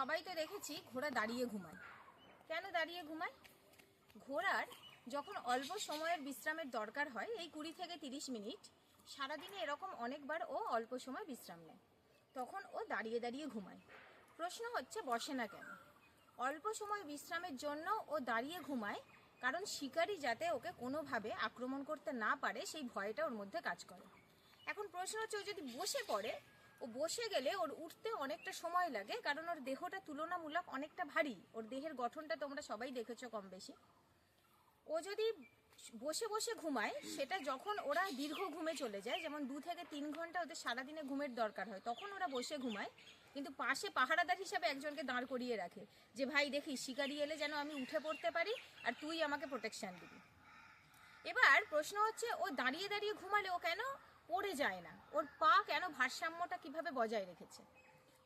সবাই তো দেখেছি ঘোড়া দাঁড়িয়ে ঘুমায়। কেন দাঁড়িয়ে ঘুমায়? ঘোড়ার যখন অল্প সময়ের বিশ্রামের দরকার হয়, এই কুড়ি থেকে তিরিশ মিনিট সারাদিনে এরকম অনেকবার ও অল্প সময় বিশ্রাম নেয়। তখন ও দাঁড়িয়ে দাঁড়িয়ে ঘুমায়। প্রশ্ন হচ্ছে, বসে না কেন? অল্প সময় বিশ্রামের জন্য ও দাঁড়িয়ে ঘুমায় কারণ শিকারী যাতে ওকে কোনোভাবে আক্রমণ করতে না পারে, সেই ভয়টা ওর মধ্যে কাজ করে। এখন প্রশ্ন হচ্ছে, ও যদি বসে পড়ে ও বসে গেলে ওর উঠতে অনেকটা সময় লাগে, কারণ ওর দেহটা তুলনামূলক অনেকটা ভারী। ওর দেহের গঠনটা তোমরা সবাই দেখেছ কম বেশি ও যদি বসে বসে ঘুমায়, সেটা যখন ওরা দীর্ঘ ঘুমে চলে যায়, যেমন দু থেকে তিন ঘণ্টা ওদের সারাদিনে ঘুমের দরকার হয়, তখন ওরা বসে ঘুমায়, কিন্তু পাশে পাহারাদার হিসাবে একজনকে দাঁড় করিয়ে রাখে, যে, ভাই, দেখি, শিকারি এলে যেন আমি উঠে পড়তে পারি, আর তুই আমাকে প্রোটেকশন দিবি। এবার প্রশ্ন হচ্ছে, ও দাঁড়িয়ে দাঁড়িয়ে ঘুমালে ও কেন? পড়ে যায় না। ওর পা কেন ভারসাম্যটা কীভাবে বজায় রেখেছে?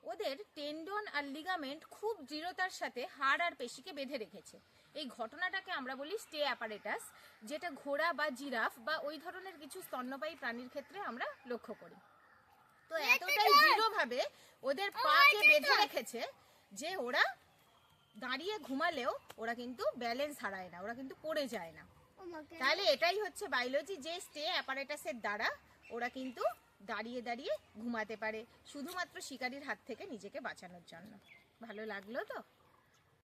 ওদের টেন্ডন আর লিগামেন্ট খুব দৃঢ়তার সাথে হাড় আর পেশিকে বেঁধে রেখেছে। এই ঘটনাটাকে আমরা বলি স্টে অ্যাপারেটাস যেটা ঘোড়া বা জিরাফ বা ওই ধরনের কিছু স্তন্যপায়ী প্রাণীর ক্ষেত্রে আমরা লক্ষ্য করি। তো এতটাই দৃঢ়ভাবে ওদের পাকে বেঁধে রেখেছে যে ওরা দাঁড়িয়ে ঘুমালেও ওরা কিন্তু ব্যালেন্স হারায় না ওরা কিন্তু পড়ে যায় না। তাহলে এটাই হচ্ছে বায়োলজি যে স্টে অ্যাপারেটাসের দ্বারা ওরা কিন্তু দাঁড়িয়ে দাঁড়িয়ে ঘুমাতে পারে, শুধুমাত্র শিকারির হাত থেকে নিজেকে বাঁচানোর জন্য। ভালো লাগল তো?